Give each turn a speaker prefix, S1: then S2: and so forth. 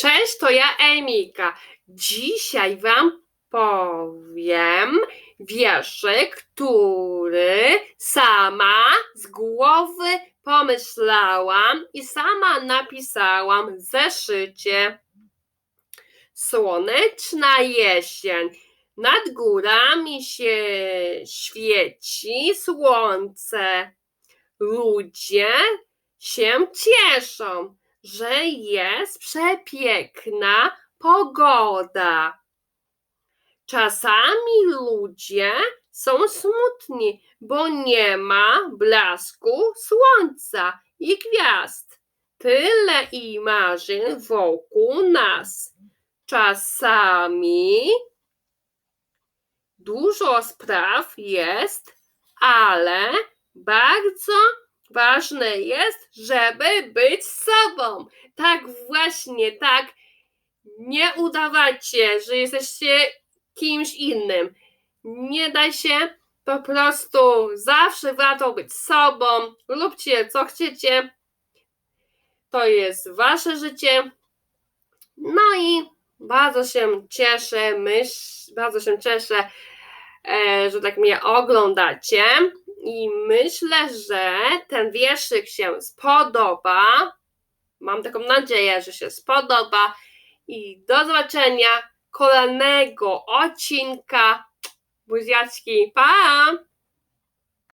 S1: Cześć, to ja Emika. Dzisiaj Wam powiem wierszyk, który sama z głowy pomyślałam i sama napisałam w zeszycie. Słoneczna jesień. Nad górami się świeci słońce. Ludzie się cieszą, że jest przepiękna pogoda. Czasami ludzie są smutni, bo nie ma blasku słońca i gwiazd. Tyle i marzeń wokół nas. Czasami dużo spraw jest, ale bardzo ważne jest, żeby być sobą. Tak właśnie, tak. Nie udawajcie, że jesteście kimś innym. Nie daj się, po prostu zawsze warto być sobą. Róbcie co chcecie. To jest wasze życie. No i bardzo się cieszę, myśl, bardzo się cieszę, e, że tak mnie oglądacie. I myślę, że ten wierszyk się spodoba. Mam taką nadzieję, że się spodoba. I do zobaczenia kolejnego odcinka. Buziaczki, pa!